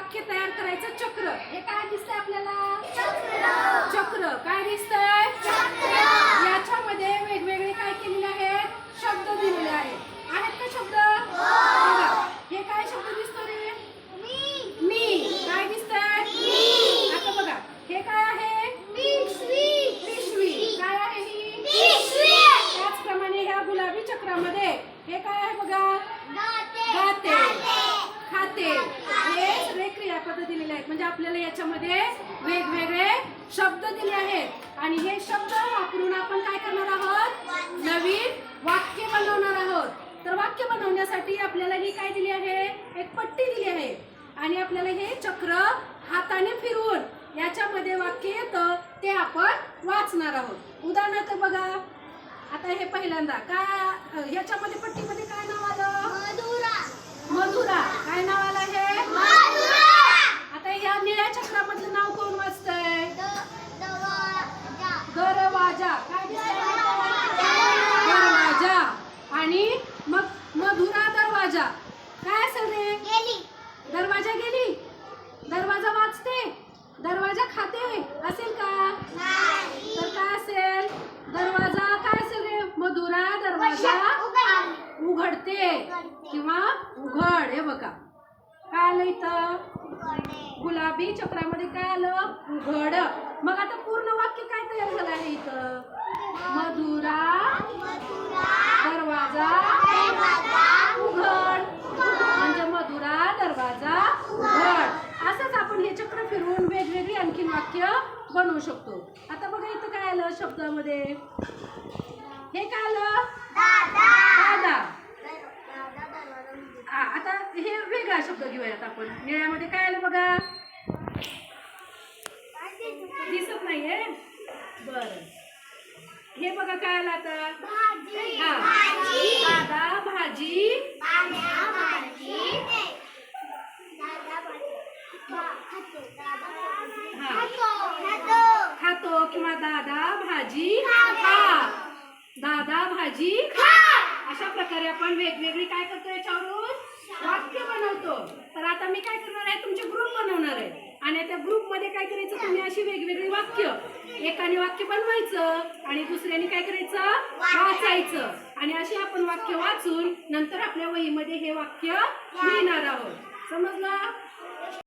वाक्य तयार करायचं? चक्र. हे काय दिसतंय आपल्याला? चक्र. काय दिसतंय याच्यामध्ये वेगवेगळे काय केलेले आहेत शब्द दिलेले आहेत आहेत का शब्द बघा. हे काय शब्द दिसतो रे मी काय दिसतंय आता बघा हे काय आहे पिशवी काय आहे ही त्याचप्रमाणे ह्या गुलाबी चक्रामध्ये हे काय आहे बघा गाते खाते हे सगळे दिलेले आहेत. म्हणजे आपल्याला याच्यामध्ये वेगवेगळे शब्द दिले आहेत. आणि हे शब्द वापरून आपण काय करणार आहोत? नवीन वाक्य बनवणार आहोत. तर वाक्य बनवण्यासाठी आपल्याला ही काय दिली आहे? एक पट्टी दिली आहे. आणि आपल्याला हे चक्र हाताने फिरवून याच्यामध्ये वाक्य येतं ते आपण वाचणार आहोत. उदाहरणार्थ बघा आता हे पहिल्यांदा काय ह्याच्यामध्ये पट्टीमध्ये काय नाव आलं मधुरा काय नाव आलं हे आता या निळ्या चक्रामधलं नाव कोण वाचतंय दरवाजा काय दिसतंय? दरवाजा आणि मग मधुरा दरवाजा काय असेल रे दरवाजा गेली? दरवाजा वाचते? दरवाजा खाते? असेल का? तर काय असेल? दरवाजा काय असेल रे? मधुरा दरवाजा उघडते. किंवा उघड. हे बघा. काय आलं इथं? गुलाबी चक्रामध्ये काय आलं? उघड. मग आता पूर्ण वाक्य काय तयार झालं आहे इथं? मधुरा दरवाजा उघड म्हणजे मधुरा दरवाजा उघड असंच आपण हे चक्र फिरवून वेगवेगळी आणखीन वाक्य बनवू शकतो. आता बघा इथं काय आलं शब्दामध्ये? हे काय आलं? दादा. आता हे वेगळा शब्द घेऊयात आपण. निळ्यामध्ये काय आलं बघा? दिसत नाहीये? बर. हे बघा काय आलं आता? हा. दादा भाजी. खातो. किंवा दादा भाजी खा दादा भाजी अशा प्रकारे आपण वेगवेगळी काय करतो याच्यावरून वाक्य बनवतो. तर आता मी काय करणार आहे? तुमचे ग्रुप बनवणार आहे. आणि त्या ग्रुपमध्ये काय करायचं? तुम्ही अशी वेगवेगळी वाक्य. एकाने वाक्य बनवायचं आणि दुसऱ्याने काय करायचं? वाचायचं. आणि अशी आपण वाक्य वाचून नंतर आपल्या वहीमध्ये हे वाक्य लिहिणार आहोत. समजलं?